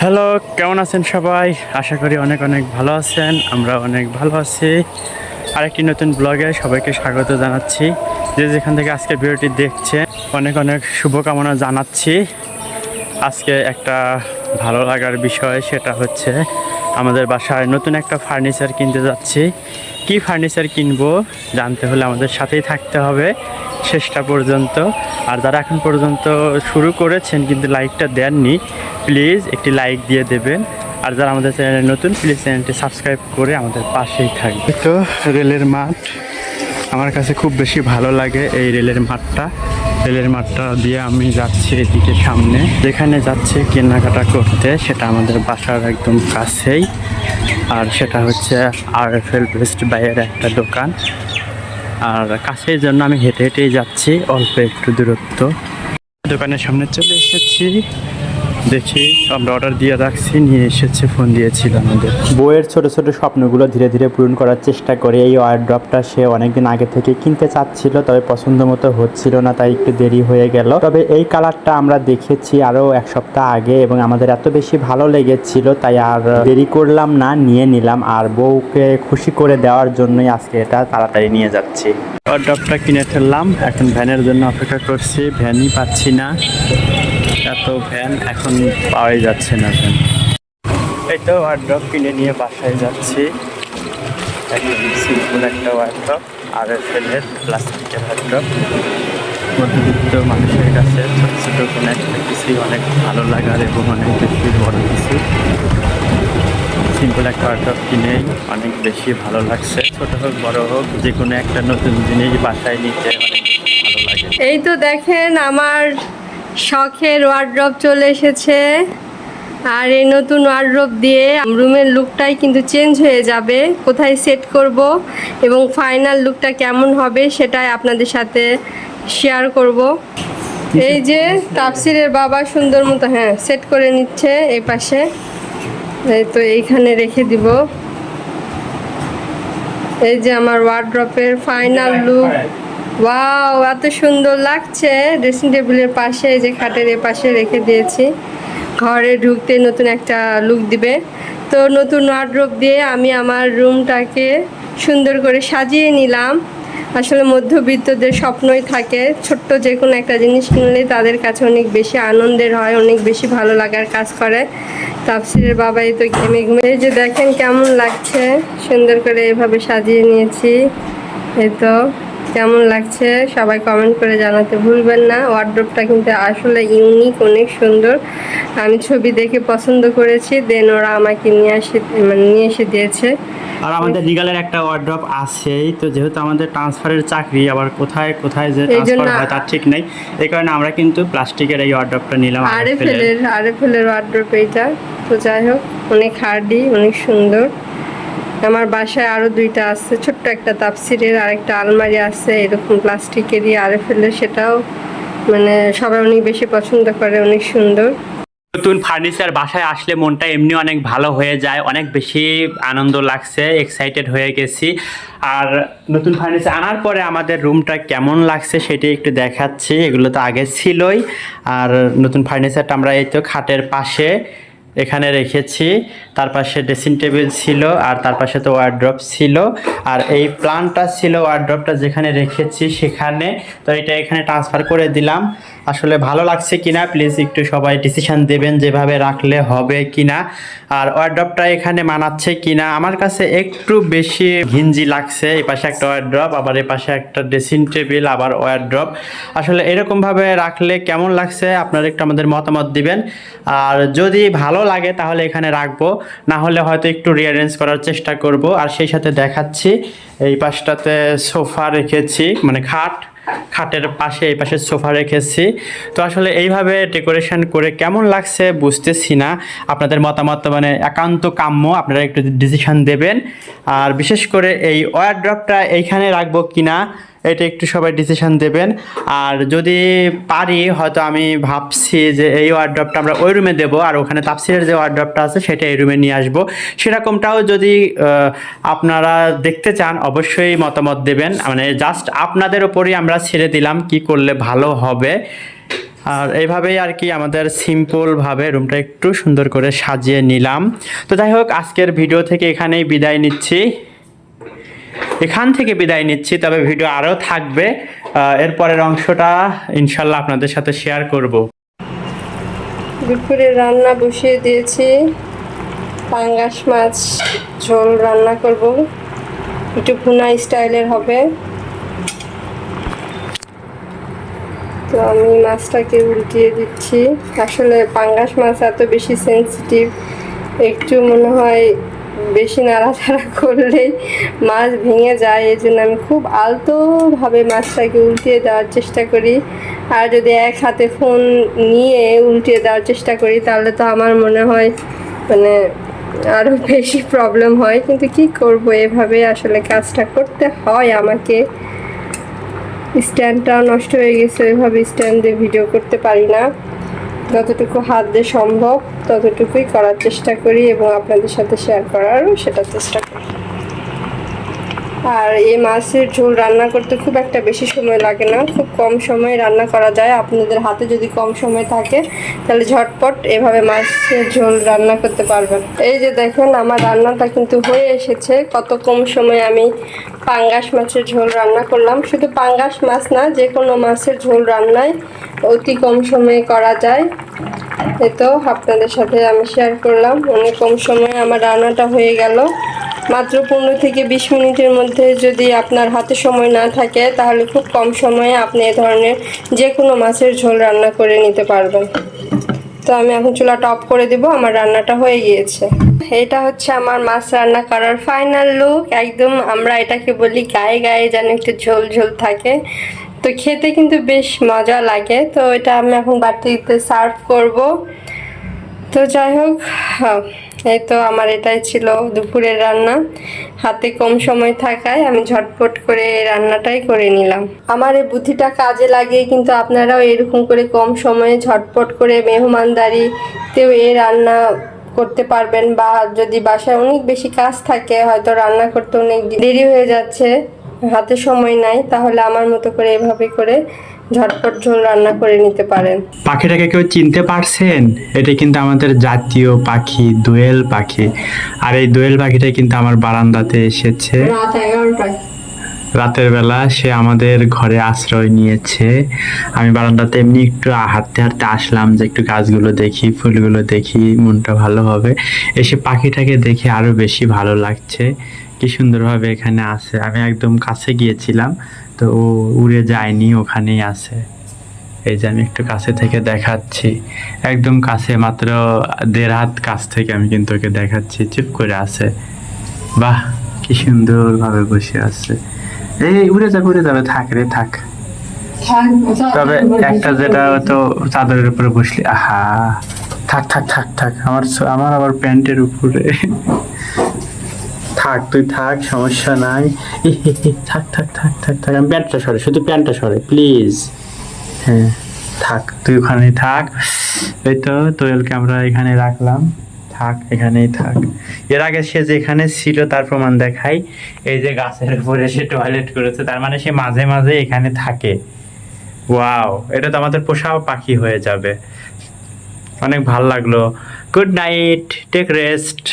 Hello, কেমন আছেন সবাই? আশা করি অনেক অনেক ভালো আছেন, আমরা অনেক ভালো আছি। আরেকটি নতুন ব্লগে সবাইকে স্বাগত জানাচ্ছি। যে যেখান থেকে আজকে ভিডিওটি দেখছে অনেক অনেক শুভকামনা জানাচ্ছি। আজকে একটা ভালো লাগার বিষয়, সেটা হচ্ছে আমাদের বাসায় নতুন একটা ফার্নিচার কিনতে যাচ্ছি। কি ফার্নিচার কিনবো জানতে হলে আমাদের সাথেই থাকতে হবে শেষটা পর্যন্ত। আর যারা এখন পর্যন্ত শুরু করেছেন কিন্তু লাইকটা দেননি প্লিজ একটি লাইক দিয়ে দেবেন। আর যারা আমাদের চ্যানেলে নতুন প্লিজ চ্যানেলটি সাবস্ক্রাইব করে আমাদের পাশেই থাকবে তো রেলের মাঠ আমার কাছে খুব বেশি ভালো লাগে এই রেলের মাঠটা। রেলের মাঠটা দিয়ে আমি যাচ্ছি এদিকে সামনে। যেখানে যাচ্ছে কেনাকাটা করতে, সেটা আমাদের বাসার একদম কাছেই। আর সেটা হচ্ছে আর এফ এল বেস্ট বাইয়ের একটা দোকান। আর কাছের জন্য আমি হেঁটে হেঁটেই যাচ্ছি, অল্প একটু দূরত্ব। দোকানের সামনে চলে এসেছি। দেখি আমরা অর্ডার দিয়ে রাখছি নিয়ে এসেছে ফোন দিয়েছিল আমাদের। বইয়ের ছোট ছোট স্বপ্নগুলো ধীরে ধীরে পূরণ করার চেষ্টা করে। এই ড্রপটা সে অনেকদিন আগে থেকে কিনতে চাচ্ছিল তবে পছন্দ মতো হচ্ছিল না তাই একটু দেরি হয়ে গেল। তবে এই কালারটা আমরা দেখেছি আরও এক সপ্তাহ আগে এবং আমাদের এত বেশি ভালো লেগেছিল তাই আর দেরি করলাম না নিয়ে নিলাম। আর বউকে খুশি করে দেওয়ার জন্যই আজকে এটা তাড়াতাড়ি নিয়ে যাচ্ছি। ড্রপটা কিনে ফেললাম এখন ভ্যানের জন্য অপেক্ষা করছি। ভ্যানই পাচ্ছি না। এত ভ্যান এখন পাওয়াই যাচ্ছে না ভ্যান। এই তো ওয়ার্ড্রপ কিনে নিয়ে বাসায় যাচ্ছি। সিম্পল একটা ওয়ার্ড্রপ আর এফ এর প্লাস্টিকের ওয়ার্ড্রপ মধ্যবিত্ত মানুষের কাছে ছোট ছোট কোনো একটা কিছুই অনেক ভালো লাগার এবং অনেক বেশি বড় কিছু। সিম্পল একটা ওয়ার্ড্রপ কিনেই অনেক বেশি ভালো লাগছে। ছোট হোক বড় হোক যে কোনো একটা নতুন জিনিস বাসায় নিতে অনেক ভালো লাগে। এই তো দেখেন আমার শখের ওয়ার্ড্রপ চলে এসেছে। আর এই নতুন ওয়ার্ড্রপ দিয়ে রুমের লুকটাই কিন্তু চেঞ্জ হয়ে যাবে। কোথায় সেট করব এবং ফাইনাল লুকটা কেমন হবে সেটাই আপনাদের সাথে শেয়ার করব। এই যে তাপসিরের বাবা সুন্দর মতো হ্যাঁ সেট করে নিচ্ছে এই পাশে। এই তো এইখানে রেখে দিব। এই যে আমার ওয়ার্ড্রপের ফাইনাল লুক ওয়াও এত সুন্দর লাগছে। ড্রেসিং টেবিলের পাশে যে খাটের পাশে রেখে দিয়েছি। ঘরে ঢুকতে নতুন একটা লুক দিবে। তো নতুন ওয়ার্ড্রপ দিয়ে আমি আমার রুমটাকে সুন্দর করে সাজিয়ে নিলাম। আসলে মধ্যবিত্তদের স্বপ্নই থাকে, ছোট্ট যে কোনো একটা জিনিস কিনলে তাদের কাছে অনেক বেশি আনন্দের হয়, অনেক বেশি ভালো লাগার কাজ করে। তাপসিরের বাবাই তো ঘেমে ঘুমে যে দেখেন কেমন লাগছে। সুন্দর করে এভাবে সাজিয়ে নিয়েছি। এই তো। কেমন লাগছে সবাই কমেন্ট করে জানাতে ভুলবেন না। ওয়ার্ড্রপটা কিন্তু আসলে ইউনিক অনেক সুন্দর। আমি ছবি দেখে পছন্দ করেছি দেন ওরা আমাকে নিয়ে আসে মানে নিয়ে এসে দিয়েছে। আর আমাদের রিগালের একটা ওয়ার্ড্রপ আছেই তো যেহেতু আমাদের ট্রান্সফারের চাকরি আবার কোথায় কোথায় যে ট্রান্সফার হয় তার ঠিক নেই। এই কারণে আমরা কিন্তু প্লাস্টিকের এই ওয়ার্ড্রপটা নিলাম আরে। ফেলের আরে ফেলের ওয়ার্ড্রপ এইটা তো যাই হোক অনেক হার্ডি অনেক সুন্দর। আমার বাসায় আরও দুইটা আছে, ছোট্ট একটা তাপসিরের আর একটা আলমারি আছে, এরকম প্লাস্টিকেরই আরে ফেলের সেটাও মানে সবাই অনেক বেশি পছন্দ করে, অনেক সুন্দর। নতুন ফার্নিচার বাসায় আসলে মনটা এমনি অনেক ভালো হয়ে যায়, অনেক বেশি আনন্দ লাগছে এক্সাইটেড হয়ে গেছি। আর নতুন ফার্নিচার আনার পরে আমাদের রুমটা কেমন লাগছে সেটি একটু দেখাচ্ছি, এগুলো তো আগে ছিলই। আর নতুন ফার্নিচারটা আমরা এই তো খাটের পাশে এখানে রেখেছি। তার পাশে ড্রেসিং টেবিল ছিল আর তার পাশে তো ওয়ার্ড্রপ ছিল। আর এই প্লানটা ছিল ওয়ার্ড্রপটা যেখানে রেখেছি সেখানে। তো এটা এখানে ট্রান্সফার করে দিলাম। আসলে ভালো লাগছে কিনা প্লিজ একটু সবাই ডিসিশন দেবেন যেভাবে রাখলে হবে কিনা। আর ওয়ার্ড্রপটা এখানে মানাচ্ছে কিনা, আমার কাছে একটু বেশি ঘিঞ্জি লাগছে। এই পাশে একটা ওয়ার্ড্রপ আবার এই পাশে একটা ড্রেসিং টেবিল আবার ওয়ার্ড্রপ আসলে এরকমভাবে রাখলে কেমন লাগছে, আপনারা একটু আমাদের মতামত দিবেন। আর যদি ভালো লাগে তাহলে এখানে রাখব। না হলে হয়তো একটু রিঅ্যারেঞ্জ করার চেষ্টা করব। আর সেই সাথে দেখাচ্ছি, এই পাশটাতে সোফা রেখেছি মানে খাট, খাটের পাশে, এই পাশে সোফা রেখেছি। তো আসলে এইভাবে ডেকোরেশন করে কেমন লাগছে বুঝতেছি না। আপনাদের মতামত মানে একান্ত কাম্য, আপনারা একটু ডিসিশন দেবেন। আর বিশেষ করে এই ওয়ারড্রপটা এইখানে রাখব কিনা এটা একটু সবাই ডিসিশন দেবেন। আর যদি পারি, হয়তো আমি ভাবছি যে এই ওয়ার্ড্রপটা আমরা ওই রুমে দেবো, আর ওখানে তাপসিরের যে ওয়ার্ড্রপটা আছে, সেটা এই রুমে নিয়ে আসব। সেরকমটাও যদি আপনারা দেখতে চান, অবশ্যই মতামত দেবেন। মানে জাস্ট আপনাদের ওপরই আমরা ছেড়ে দিলাম কি করলে ভালো হবে। আর এইভাবেই আর কি আমাদের সিম্পলভাবে রুমটা একটু সুন্দর করে সাজিয়ে নিলাম। তো যাই হোক, আজকের ভিডিও থেকে এখানেই বিদায় নিচ্ছি। এখান থেকে বিদায় নিচ্ছি, তবে ভিডিও আরও থাকবে। এরপরের অংশটা ইনশাল্লাহ আপনাদের সাথে শেয়ার করব। দুপুরে রান্না বসিয়ে দিয়েছি। পাঙ্গাস মাছ, ঝোল রান্না করব। একটু ভুনা স্টাইলের হবে। তো আমি মাছটাকে উল্টিয়ে দিচ্ছি। আসলে পাঙ্গাস মাছ এত বেশি সেন্সিটিভ একটু মনে হয় বেশি নাড়াচাড়া করলেই মাছ ভেঙে যায়, এই জন্য আমি খুব আলতোভাবে মাছটাকে উল্টিয়ে দেওয়ার চেষ্টা করি। আর যদি এক হাতে ফোন নিয়ে উল্টিয়ে দেওয়ার চেষ্টা করি, তাহলে তো আমার মনে হয় মানে আরও বেশি প্রবলেম হয়। কিন্তু কি করব, এভাবে আসলে কাজটা করতে হয় আমাকে। স্ট্যান্ডটাও নষ্ট হয়ে গেছে, ওইভাবে স্ট্যান্ড ভিডিও করতে পারি না। যতটুকু হাত দিয়ে সম্ভব, ততটুকুই করার চেষ্টা করি এবং আপনাদের সাথে শেয়ার করারও সেটা চেষ্টা করি। আর এই মাছের ঝোল রান্না করতে খুব একটা বেশি সময় লাগে না, খুব কম সময়ে রান্না করা যায়। আপনাদের হাতে যদি কম সময় থাকে, তাহলে ঝটপট এভাবে মাছের ঝোল রান্না করতে পারবেন। এই যে দেখেন, আমার রান্নাটা কিন্তু হয়ে এসেছে। কত কম সময়ে আমি পাঙ্গাস মাছের ঝোল রান্না করলাম। শুধু পাঙ্গাস মাছ না, যে কোনো মাছের ঝোল রান্নায় অতি কম সময়ে করা যায়। এ তো আপনাদের সাথে আমি শেয়ার করলাম। অনেক কম সময়ে আমার রান্নাটা হয়ে গেল। মাত্র পনেরো থেকে বিশ মিনিটের মধ্যে যদি আপনার হাতে সময় না থাকে তাহলে খুব কম সময়ে আপনি এ ধরনের যে কোনো মাছের ঝোল রান্না করে নিতে পারবেন। তো আমি এখন চুলাটা অফ করে দিব আমার রান্নাটা হয়ে গিয়েছে। এটা হচ্ছে আমার মাছ রান্না করার ফাইনাল লুক একদম আমরা এটাকে বলি গায়ে গায়ে যেন একটু ঝোল ঝোল থাকে। তো খেতে কিন্তু বেশ মজা লাগে। তো এটা আমি এখন বাটিতে সার্ভ করব। তো যাই হোক হ্যাঁ, এই তো আমার এটাই ছিল দুপুরের রান্না। হাতে কম সময় থাকায় আমি ঝটপট করে এই রান্নাটাই করে নিলাম। আমার এই বুদ্ধিটা কাজে লাগিয়ে কিন্তু আপনারাও এরকম করে কম সময়ে ঝটপট করে মেহমানদারিতেও এই রান্না করতে পারবেন বা যদি বাসায় অনেক বেশি কাজ থাকে, হয়তো রান্না করতে অনেক দেরি হয়ে যাচ্ছে, হাতে সময় নাই, তাহলে আমার মতো করে এভাবে করে ঝটপট ঝোল রান্না করে নিতে পারেন। পাখিটাকে কেউ চিনতে পারছেন? এটা কিন্তু আমাদের জাতীয় পাখি দোয়েল পাখি। আর এই দোয়েল পাখিটা কিন্তু আমার বারান্দাতে এসেছে। রাত এগারোটায়। রাতের বেলা সে আমাদের ঘরে আশ্রয় নিয়েছে। আমি বারান্দাতে এমনি একটু হাঁটতে হাঁটতে আসলাম যে একটু গাছগুলো দেখি ফুলগুলো দেখি মনটা ভালো হবে। এসে পাখিটাকে দেখে আরও বেশি ভালো লাগছে। কি সুন্দরভাবে এখানে আছে। আমি একদম কাছে গিয়েছিলাম। তো ও উড়ে যায়নি ওখানেই আছে। এই যে আমি একটু কাছে থেকে দেখাচ্ছি। একদম কাছে মাত্র দেড় হাত কাছ থেকে আমি কিন্তু ওকে দেখাচ্ছি। চুপ করে আছে। বাহ কি সুন্দরভাবে বসে আছে। এই উড়ে যাবে উড়ে যাবে। থাক রে থাক। তবে একটা যেটা তো চাদরের উপরে বসলি আহা। থাক থাক থাক থাক। আমার আমার আবার প্যান্টের উপরে। থাক, তুই থাক, সমস্যা নাই। থাক থাক থাক থাক থাক। আমি প্যান্টটা সরে শুধু প্যান্টটা সরে প্লিজ হ্যাঁ থাক, তুই ওখানে থাক। এই তো, তোয়েলকে আমরা এখানে রাখলাম। থাক, এখানেই থাক। এর আগে সে যেখানে ছিল, তার প্রমাণ দেখাই। এই যে গাছের উপরে সে টয়লেট করেছে, তার মানে সে মাঝে মাঝে এখানে থাকে। ওয়াও এটা তো আমাদের পোষাও পাখি হয়ে যাবে। অনেক ভালো লাগল। Good night take rest